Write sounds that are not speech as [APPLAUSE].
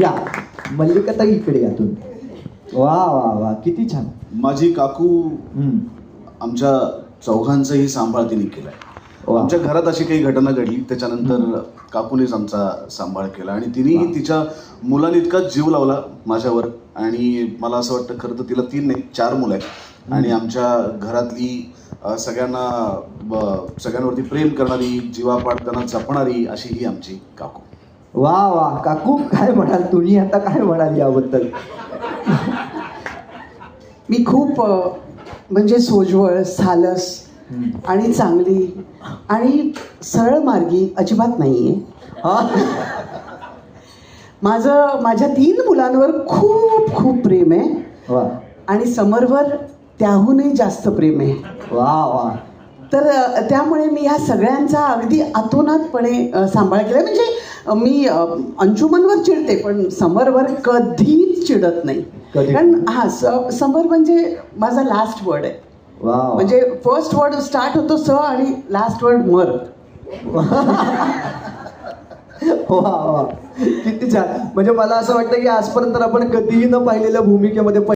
या. मल्लिकाताई इकडे यातून वा वा वा. किती छान. माझी काकू. आमच्या चौघांचाही सांभाळ तिने केलाय. आमच्या घरात अशी काही घटना घडली त्याच्यानंतर काकूनेच आमचा सांभाळ केला आणि तिनेही तिच्या मुलांइतकाच जीव लावला माझ्यावर आणि मला असं वाटतं खरं तर तिला तीन नाही चार मुलं आहेत. आणि आमच्या घरातली सगळ्यांना सगळ्यांवरती प्रेम करणारी जीवापाड त्यांना जपणारी अशी ही आमची काकू. वा वा. काकू काय म्हणाल तुम्ही? आता काय म्हणाल याबद्दल? मी खूप म्हणजे सोजवळ सालस आणि चांगली आणि सरळ मार्गी अजिबात नाही आहे माझं माझ्या तीन मुलांवर खूप खूप प्रेम आहे. वा. आणि समरवर त्याहूनही जास्त प्रेम आहे. वा वा. तर त्यामुळे मी ह्या सगळ्यांचा अगदी अतोनातपणे अ, सांभाळ केला म्हणजे मी अंशुमनवर चिडते पण समरवर कधीच चिडत नाही? कारण हा समर म्हणजे माझा लास्ट वर्ड आहे. म्हणजे फर्स्ट वर्ड स्टार्ट होतो स आणि लास्ट वर्ड मर. [LAUGHS] वा वा किती छान. म्हणजे मला असं वाटतं की आजपर्यंत आपण कधीही न पाहिलेल्या भूमिकेमध्ये